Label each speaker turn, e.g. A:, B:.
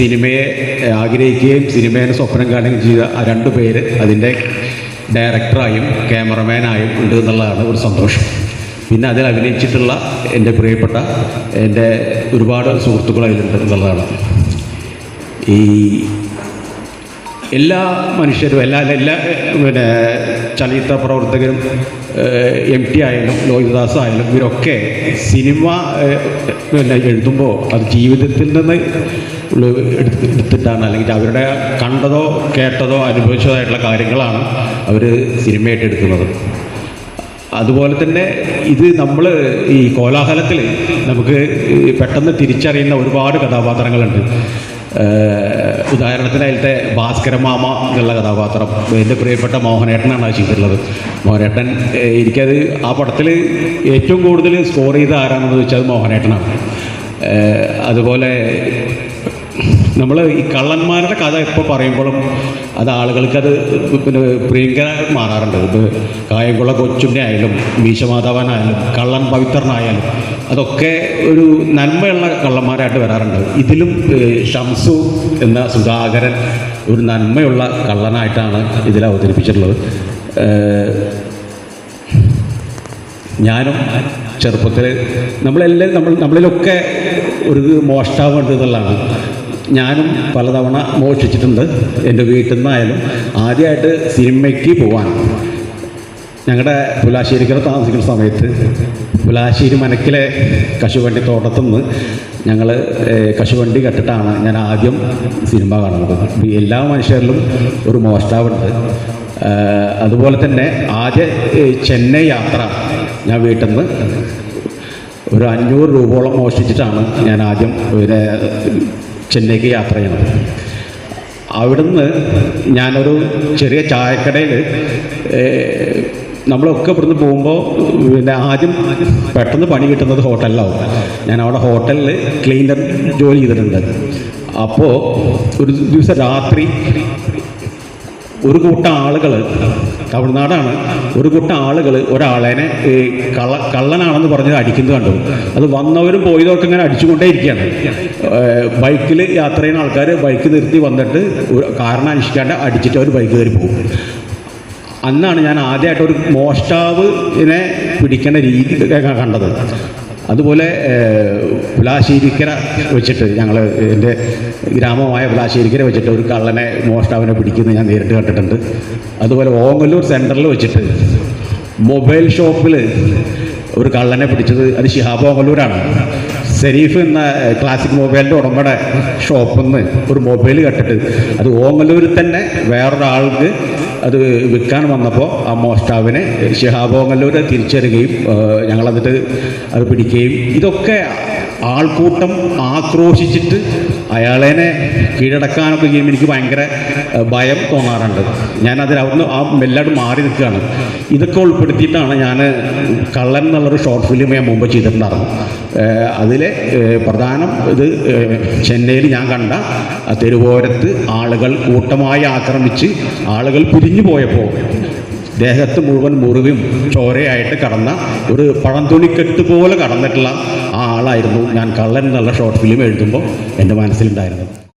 A: സിനിമയെ ആഗ്രഹിക്കുകയും സിനിമേനെ സ്വപ്നം കാണുകയും ചെയ്ത ആ രണ്ട് പേര് അതിന്റെ ഡയറക്ടറായും ക്യാമറമാനായും ഉണ്ട് എന്നുള്ളതാണ് ഒരു സന്തോഷം. പിന്നെ അതിൽ അഭിനയിച്ചിട്ടുള്ള എന്റെ പ്രിയപ്പെട്ട എന്റെ ഒരുപാട് സുഹൃത്തുക്കൾ അതിലുണ്ട് എന്നുള്ളതാണ്. ഈ എല്ലാ മനുഷ്യരും എല്ലാ എല്ലാ പിന്നെ ചലച്ചിത്ര പ്രവർത്തകരും എം ടി ആയാലും ലോഹിതദാസ് ആയാലും ഇവരൊക്കെ സിനിമ പിന്നെ എഴുതുമ്പോൾ അത് ജീവിതത്തിൽ നിന്ന് എടുത്തിട്ടാണ്. അല്ലെങ്കിൽ അവരുടെ കണ്ടതോ കേട്ടതോ അനുഭവിച്ചതായിട്ടുള്ള കാര്യങ്ങളാണ് അവർ സിനിമയായിട്ട് എടുക്കുന്നത്. അതുപോലെ തന്നെ ഇത് നമ്മൾ ഈ കോലാഹലത്തിൽ നമുക്ക് പെട്ടെന്ന് തിരിച്ചറിയുന്ന ഒരുപാട് കഥാപാത്രങ്ങളുണ്ട്. ഉദാഹരണത്തിന് അതിലത്തെ ഭാസ്കരമാമ എന്നുള്ള കഥാപാത്രം. എന്റെ പ്രിയപ്പെട്ട മോഹനേട്ടനാണ് ആ ചെയ്തിട്ടുള്ളത്. മോഹനേട്ടൻ എനിക്കത് ആ പടത്തിൽ ഏറ്റവും കൂടുതൽ സ്കോർ ചെയ്ത ആരാണെന്ന് ചോദിച്ചാൽ മോഹനേട്ടനാണ്. അതുപോലെ നമ്മൾ ഈ കള്ളന്മാരുടെ കഥ എപ്പോൾ പറയുമ്പോഴും അത് ആളുകൾക്കത് പിന്നെ പ്രിയങ്കര മാറാറുണ്ട്. ഇത് കായംകുള കൊച്ചുണ്ണി ആയാലും മീശമാധവനായാലും കള്ളൻ പവിത്രനായാലും അതൊക്കെ ഒരു നന്മയുള്ള കള്ളന്മാരായിട്ട് വരാറുണ്ട്. ഇതിലും ഷംസു എന്ന സുധാകരൻ ഒരു നന്മയുള്ള കള്ളനായിട്ടാണ് ഇതിൽ അവതരിപ്പിച്ചിട്ടുള്ളത്. ഞാനും ചെറുപ്പത്തിൽ നമ്മളെല്ലാം നമ്മൾ നമ്മളിലൊക്കെ ഒരു മോഷ്ടാവുണ്ട് ഞാനും പലതവണ മോഷിച്ചിട്ടുണ്ട് എന്റെ വീട്ടിൽ നിന്നായാലും ആദ്യമായിട്ട് സിനിമയ്ക്ക് പോവാൻ. ഞങ്ങളുടെ പുലാശ്ശേരിക്കര താമസിക്കുന്ന സമയത്ത് പുലാശ്ശേരി മനക്കിലെ കശുവണ്ടി തോട്ടത്തു നിന്ന് ഞങ്ങൾ കശുവണ്ടി കെട്ടിട്ടാണ് ഞാൻ ആദ്യം സിനിമ കാണുന്നത്. എല്ലാ മനുഷ്യരിലും ഒരു മോഷ്ടാവുണ്ട്. അതുപോലെ തന്നെ ആദ്യ ചെന്നൈ യാത്ര ഞാൻ വീട്ടിൽ നിന്ന് ഒരു അഞ്ഞൂറ് രൂപയോളം മോഷ്ടിച്ചിട്ടാണ് ഞാൻ ആദ്യം ചെന്നൈക്ക് യാത്ര ചെയ്യുന്നത് അവിടുന്ന് ഞാനൊരു ചെറിയ ചായക്കടയിൽ നമ്മളൊക്കെ ഇവിടുന്ന് പോകുമ്പോൾ പിന്നെ ആദ്യം പെട്ടെന്ന് പണി കിട്ടുന്നത് ഹോട്ടലിലാവും. ഞാൻ അവിടെ ഹോട്ടലിൽ ക്ലീനർ ജോലി ചെയ്തിട്ടുണ്ട്. അപ്പോൾ ഒരു ദിവസം രാത്രി ഒരു കൂട്ടം ആളുകൾ തമിഴ്നാടാണ്. ഒരു കൂട്ടം ആളുകൾ ഒരാളേനെ കള്ള കള്ളനാണെന്ന് പറഞ്ഞ് അടിക്കുന്നത് കണ്ടു. അത് വന്നവരും പോയതൊക്കെ ഇങ്ങനെ അടിച്ചുകൊണ്ടേ ഇരിക്കുകയാണ്. ബൈക്കിൽ യാത്ര ചെയ്യുന്ന ആൾക്കാർ ബൈക്ക് നിർത്തി വന്നിട്ട് കാരണം അന്വേഷിക്കാണ്ട് അടിച്ചിട്ട് അവർ ബൈക്ക് കയറി പോകും. അന്നാണ് ഞാൻ ആദ്യമായിട്ട് ഒരു മോഷ്ടാവിനെ പിടിക്കേണ്ട രീതി കണ്ടത്. അതുപോലെ ഏഹ്, വെച്ചിട്ട് ഞങ്ങൾ എന്റെ ഗ്രാമമായ പുലാശ്ശേരിക്കര വെച്ചിട്ട് ഒരു കള്ളനെ മോഷ്ടാവിനെ പിടിക്കുന്നത് ഞാൻ നേരിട്ട് കണ്ടിട്ടുണ്ട്. അതുപോലെ ഓങ്ങല്ലൂർ സെന്ററിൽ വെച്ചിട്ട് മൊബൈൽ ഷോപ്പിൽ ഒരു കള്ളനെ പിടിച്ചത് അത് ഷിഹാബ് ഓങ്ങല്ലൂരാണ്. ഷെരീഫ് എന്ന ക്ലാസിക് മൊബൈലിന്റെ ഉടമയുടെ ഷോപ്പിൽ നിന്ന് ഒരു മൊബൈൽ കട്ടിട്ട് അത് ഓങ്ങല്ലൂരിൽ തന്നെ വേറൊരാൾക്ക് അത് വിൽക്കാൻ വന്നപ്പോൾ ആ മോഷ്ടാവിനെ ഷിഹാബ് ഓങ്ങല്ലൂർ തിരിച്ചറിയുകയും ഞങ്ങളെന്നിട്ട് അത് പിടിക്കുകയും. ഇതൊക്കെ ആൾക്കൂട്ടം ആക്രോശിച്ചിട്ട് അയാളെനെ കീഴടക്കാനൊക്കെ ചെയ്യുമ്പോൾ എനിക്ക് ഭയങ്കര ഭയം തോന്നാറുണ്ട്. ഞാൻ അതിൽ അവിടുന്ന് ആ മെല്ലാട് മാറി നിൽക്കുകയാണ്. ഇതൊക്കെ ഉൾപ്പെടുത്തിയിട്ടാണ് ഞാൻ കള്ളൻ എന്നുള്ളൊരു ഷോർട്ട് ഫിലിം ഞാൻ മുമ്പ് ചെയ്തിട്ടുണ്ടായിരുന്നു അതിലെ പ്രധാനം ഇത് ചെന്നൈയിൽ ഞാൻ കണ്ട തെരുവോരത്ത് ആളുകൾ കൂട്ടമായി ആക്രമിച്ച് ആളുകൾ പിരിഞ്ഞു പോയപ്പോൾ ദേഹത്ത് മുഴുവൻ മുറിവും ചോരയായിട്ട് കടന്ന ഒരു പഴംതുണിക്കെട്ട് പോലെ കടന്നിട്ടുള്ള ആ ആളായിരുന്നു ഞാൻ കള്ളൻ എന്നുള്ള ഷോർട്ട് ഫിലിം എഴുതുമ്പോൾ എന്റെ മനസ്സിലുണ്ടായിരുന്നത്.